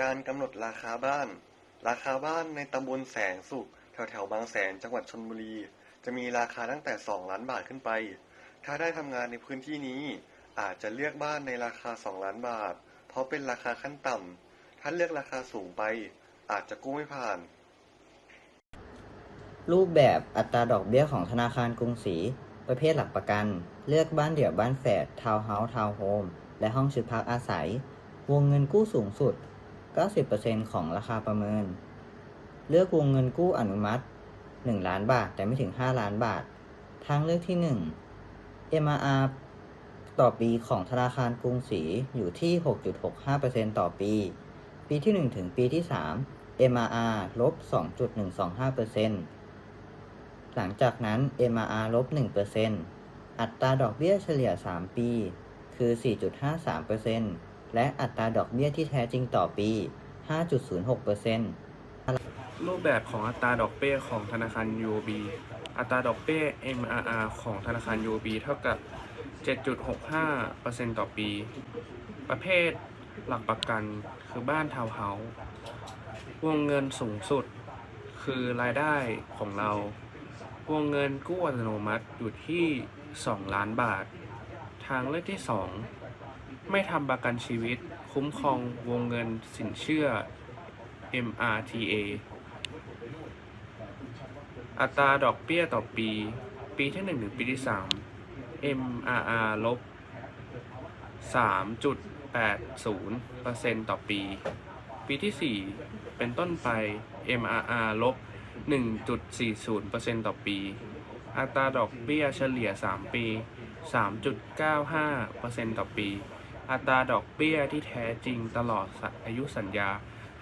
การกำหนดราคาบ้าน ราคาบ้านในตำบลแสงสุข แถวแถวบางแสนจังหวัดชลบุรี จะมีราคาตั้งแต่ 2 ล้านบาทขึ้นไป ถ้าได้ทำงานในพื้นที่นี้ อาจจะเลือกบ้านในราคา 2 ล้านบาท เพราะเป็นราคาขั้นต่ำถ้าเลือกราคาสูงไป อาจจะกู้ไม่ผ่าน รูปแบบอัตราดอกเบี้ยของธนาคารกรุงศรีประเภทหลักประกัน เลือกบ้านเดี่ยวบ้านแฝดทาวน์เฮาส์ทาวน์โฮมและห้องชุดพักอาศัย วงเงินกู้สูงสุด 90%ของราคาประเมิน เลือกวงเงินกู้อนุมัติ 1 ล้านบาท แต่ไม่ถึง 5 ล้านบาท ทางเลือกที่ 1 MRR ต่อปีของธนาคารกรุงศรีอยู่ที่ 6.65%ต่อปี ปีที่ 1 ถึงปีที่ 3 MRR ลบ 2.125%หลังจากนั้น MRR ลบ 1%อัตราดอกเบี้ยเฉลี่ย 3 ปี คือ 4.53% และอัตราดอกเบี้ยที่แท้จริงต่อปี 5.06%รูปแบบของอัตราดอกเบี้ยของธนาคาร UOB อัตราดอกเบี้ย MRR ของธนาคาร UOB เท่ากับ 7.65%ต่อปี ประเภทหลักประกันคือบ้านทาวน์เฮาส์วงเงินสูงสุดคือรายได้ของเรา วงเงินกู้อัตโนมัติอยู่ที่ 2 ล้านบาท ทางเลือกที่ 2 ไม่ทำประกันชีวิต คุ้มครองวงเงินสินเชื่อ MRTA อัตราดอกเบี้ยต่อปี ปีที่ 1 ถึงปีที่ 3 MRR ลบ 3.80%ต่อปี ปีที่ 4 เป็นต้นไป MRR ลบ 1.40%ต่อปี อัตราดอกเบี้ยเฉลี่ย 3 ปี 3.95%ต่อปี อัตราดอกเบี้ยที่แท้จริงตลอดอายุสัญญา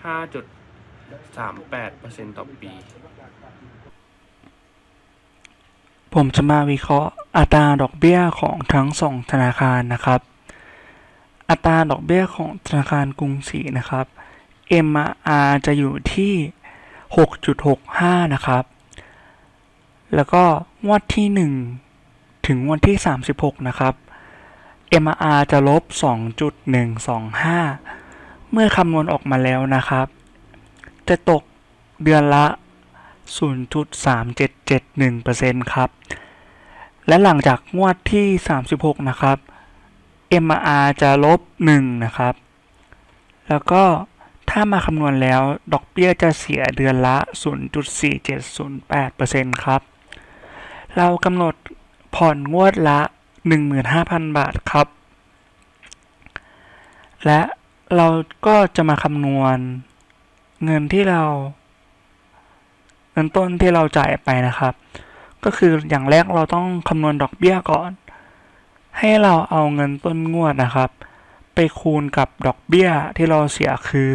5.38%ต่อปี ผมจะมาวิเคราะห์อัตราดอกเบี้ยของทั้งสองธนาคารนะครับ อัตราดอกเบี้ยของธนาคารกรุงศรีนะครับ MR จะอยู่ที่ 6.65 นะครับ แล้วก็งวดที่ 1 ถึงงวดที่ 36 นะครับ MR จะลบ 2.125 เมื่อคำนวณออกมาแล้วนะครับ จะตกเดือนละ 0.3771%ครับ และหลังจากงวดที่ 36 นะครับ MR จะลบ 1 นะครับ แล้วก็ถ้ามาคำนวณแล้ว ดอกเบี้ยจะเสียเดือนละ 0.4708%ครับ เรากำหนดผ่อนงวดละ 15,000 บาทครับ และเราก็จะมาคำนวณเงินที่เราเงินต้นที่เราจ่ายไปนะครับ ก็คืออย่างแรกเราต้องคำนวณดอกเบี้ยก่อน ให้เราเอาเงินต้นงวดนะครับ ไปคูณกับดอกเบี้ยที่เราเสียคือ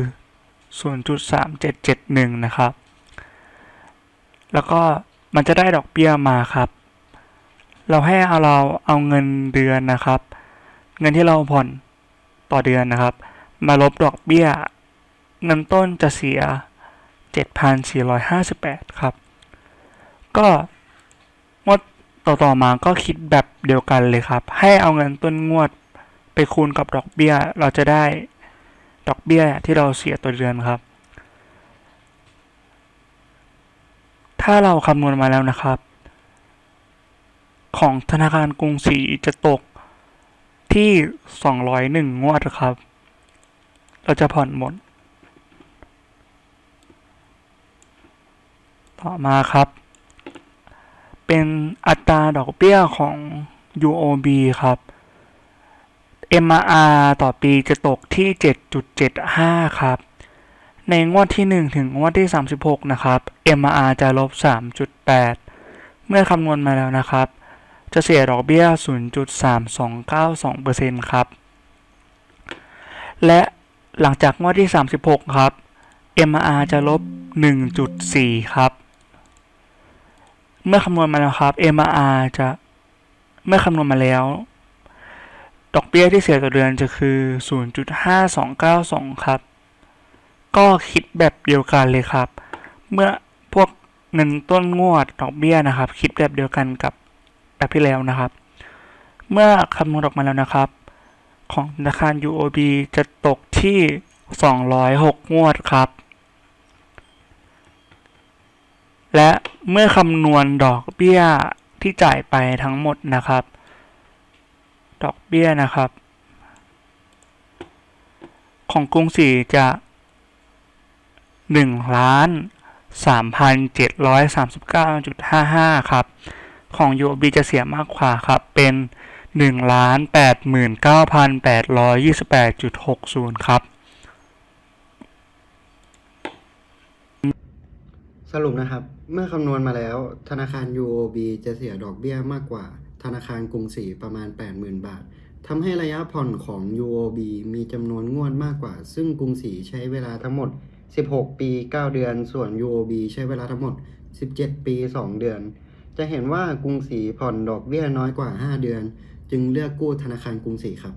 0.3771 นะครับ แล้วก็มันจะได้ดอกเบี้ยมาครับ เราให้เอาเราเอาเงินเดือนนะครับ เงินที่เราผ่อนต่อเดือนนะครับ มาลบดอกเบี้ยเงินต้นจะเสีย 7,458 ครับ ก็งวดต่อๆมาก็คิดแบบเดียวกันเลยครับ ให้เอาเงินต้นงวดไปคูณกับดอกเบี้ยเราจะได้ดอกเบี้ยที่เราเสียต่อเดือนครับ ถ้าเราคำนวณมาแล้วนะครับ ของธนาคารกรุงศรีจะตกที่ 201 งวดครับ เราจะผ่อนหมด ต่อมาครับ เป็นอัตราดอกเบี้ยของ UOB ครับ MR ต่อปีจะตกที่ 7.75 ครับ ในงวดที่ 1 ถึงงวดที่ 36 นะครับ MRR จะลบ 3.8 เมื่อคำนวณมาแล้วนะครับ จะเสียดอกเบี้ย 0.3292%ครับ และหลังจากงวดที่ 36 ครับ MR จะลบ 1.4 ครับ เมื่อคำนวณมาแล้วครับ MRR จะเมื่อคำนวณมาแล้ว ดอกเบี้ยที่เสียต่อเดือนจะคือ 0.5292 ครับ ก็คิดแบบเดียวกันเลยครับ เมื่อพวกเงินต้นงวดดอกเบี้ยนะครับ คิดแบบเดียวกันกับ แบบที่แล้วนะครับ เมื่อคำนวณออกมาแล้วนะครับ ของธนาคาร UOB จะตกที่ 206 งวดครับ และเมื่อคำนวณดอกเบี้ยที่จ่ายไปทั้งหมดนะครับ ดอกเบี้ยนะครับ ของกรุงศรีจะ1ล้าน3,739.55 ครับ ของ UOB จะเสียมากกว่าครับ เป็น1ล้าน89,828.60 ครับ สรุปนะครับ เมื่อคำนวณมาแล้ว ธนาคาร UOB จะเสียดอกเบี้ยมากกว่า ธนาคารกรุงศรีประมาณ 80,000 บาททำให้ระยะผ่อนของ UOB มีจำนวนงวดมากกว่า ซึ่งกรุงศรีใช้เวลาทั้งหมด 16 ปี 9 เดือน ส่วน UOB ใช้เวลาทั้งหมด 17 ปี 2 เดือน จะเห็นว่ากรุงศรีผ่อนดอกเบี้ยน้อยกว่า 5 เดือน จึงเลือกกู้ธนาคารกรุงศรีครับ